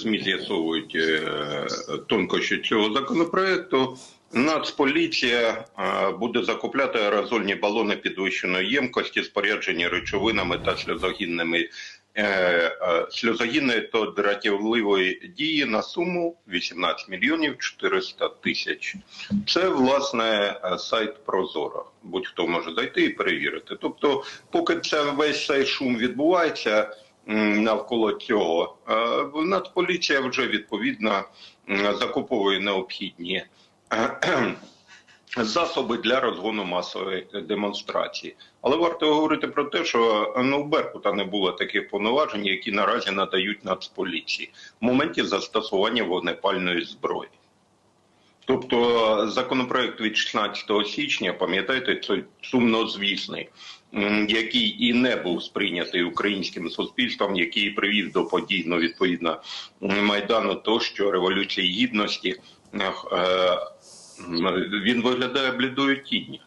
ЗМІ з'ясовують е, тонкощі цього законопроекту. Нацполіція е, буде закупляти аерозольні балони підвищеної ємкості, споряджені речовинами та сльозогінними е, сльозогінної та дратівливої дії на суму 18 мільйонів 400 тисяч. Це власне сайт Прозоро. Будь-хто може зайти і перевірити. Тобто, поки це весь цей шум відбувається навколо цього, е, Нацполіція вже відповідно закуповує необхідні засоби для розгону масової демонстрації. Але варто говорити про те, що ну, у Беркута не було таких повноважень, які наразі надають Нацполіції в моменті застосування вогнепальної зброї. Тобто законопроект від 16 січня, пам'ятаєте, це сумнозвісний, м, який і не був сприйнятий українським суспільством, який привів до подій, ну, відповідно, майдану тощо революції гідності. е, Він виглядає блідою тінню.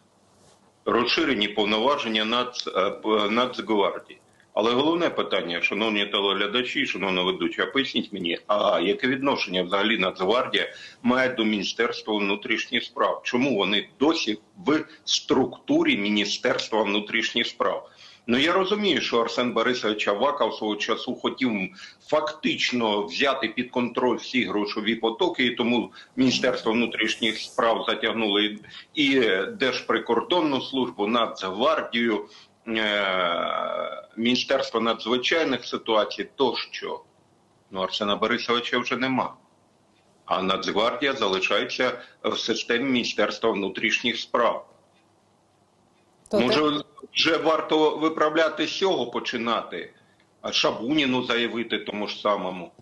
Розширені повноваження Нац, е, Нацгвардії. Але головне питання, шановні телеглядачі, шановна ведуча, поясніть мені, а яке відношення взагалі Нацгвардія має до Міністерства внутрішніх справ? Чому вони досі в структурі Міністерства внутрішніх справ? Ну я розумію, що Арсен Борисович Аваков свого часу хотів фактично взяти під контроль всі грошові потоки, і тому Міністерство внутрішніх справ затягнуло і- і Держприкордонну службу, Нацгвардію, е, Міністерство надзвичайних ситуацій тощо. Ну, Арсена Борисовича вже нема. А Нацгвардія залишається в системі Міністерства внутрішніх справ. То Може, вже варто виправляти з цього починати, а Шабуніну заявити тому ж самому.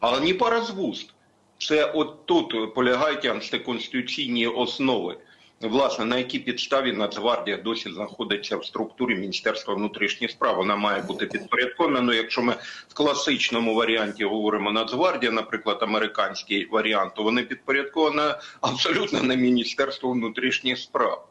Але не по розвуст. Це от тут полягають антиконституційні основи. Власне, на якій підставі Нацгвардія досі знаходиться в структурі Міністерства внутрішніх справ. Вона має бути підпорядкована. Ну, якщо ми в класичному варіанті говоримо Нацгвардія, наприклад, американський варіант, то вони підпорядковані абсолютно на Міністерство внутрішніх справ.